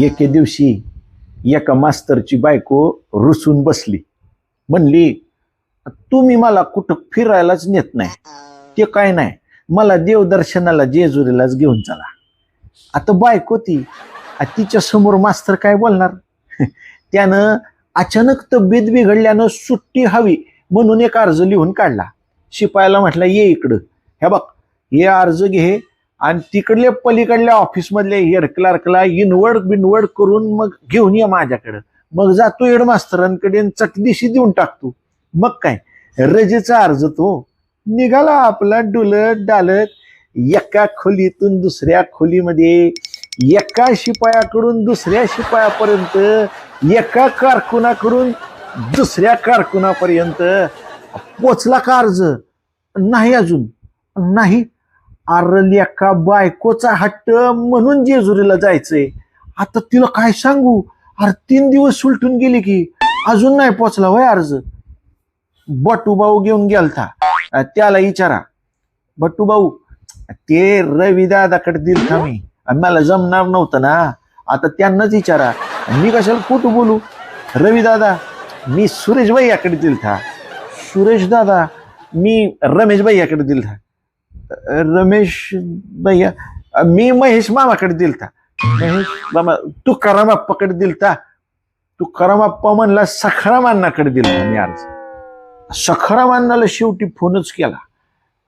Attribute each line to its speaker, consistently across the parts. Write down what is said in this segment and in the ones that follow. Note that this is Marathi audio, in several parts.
Speaker 1: एके दिवशी एका मास्तरची बायको रुसून बसली. म्हणली तुम्ही मला कुठं फिरायलाच नेत नाही. ते काय नाही. मला देवदर्शनाला जेजुरीलाच घेऊन चला. आता बायको ती तिच्या समोर मास्तर काय बोलणार? त्यानं अचानक तब्येत बिघडल्यानं सुट्टी हवी म्हणून एक अर्ज लिहून काढला. शिपायाला म्हटलं ये इकडं. हे बघ हे अर्ज घे आणि तिकडल्या पलीकडल्या ऑफिसमधल्या हेड क्लार्कला इनवर्ड बिनवर्ड करून मग घेऊन ये माझ्याकडं. मग जातो हेड मास्तरांकडे चटदिशी देऊन टाकतो मग काय? रजेचा अर्ज तो. निघाला आपला डुलत डालत एका खोलीतून दुसऱ्या खोलीमध्ये एका शिपायाकडून दुसऱ्या शिपायापर्यंत एका कारकुनाकडून दुसऱ्या कारकुनापर्यंत. पोचला का अर्ज? नाही अजून. नाही. अरे एका बायकोचा हट्ट म्हणून जेजुरीला जायचंय. आता तिला काय सांगू? अरे तीन दिवस सुलटून गेले की अजून नाही पोचला होय अर्ज. बटूभाऊ घेऊन गेलता. त्याला विचारा बट्टू भाऊ ते रवी दादाकडे दिल का मी मला जमणार नव्हतं ना. आता त्यांनाच विचारा मी कशाला खोटं बोलू? रवी दादा मी सुरेश भाई याकडे दिल था सुरेश दादा मी रमेश भाई याकडे दिल था रमेश भैया मी महेश मामाकडे दिलता. महेश मामा तू करामाप्पाकडे दिलता. तू करामाप्पा म्हणला सखरामांनाकडे दिलता मी अर्ज. अण्णाला शेवटी फोनच केला.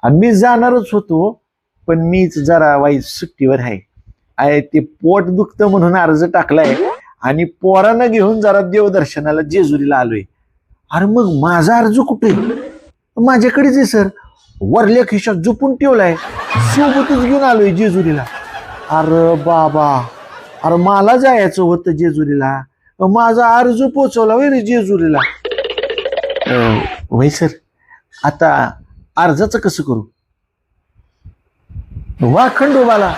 Speaker 1: आणि मी जाणारच होतो पण मीच जरा वाईट सुट्टीवर आहे. आहे ते पोट दुखतं म्हणून अर्ज टाकलाय. आणि पोरानं घेऊन जरा देवदर्शनाला जेजुरीला आलोय. अरे मग माझा अर्ज कुठे? माझ्याकडेच आहे सर. वरल्या खिशात झोपून ठेवलाय. सोबतच घेऊन आलोय जेजुरीला. अरे बाबा. अरे मला जायचं होतं जेजुरीला. माझा अर्ज पोचवला वय रे जेजुरीला. अं, वय सर. आता अर्जाचं कसं करू? वा खंडोबाला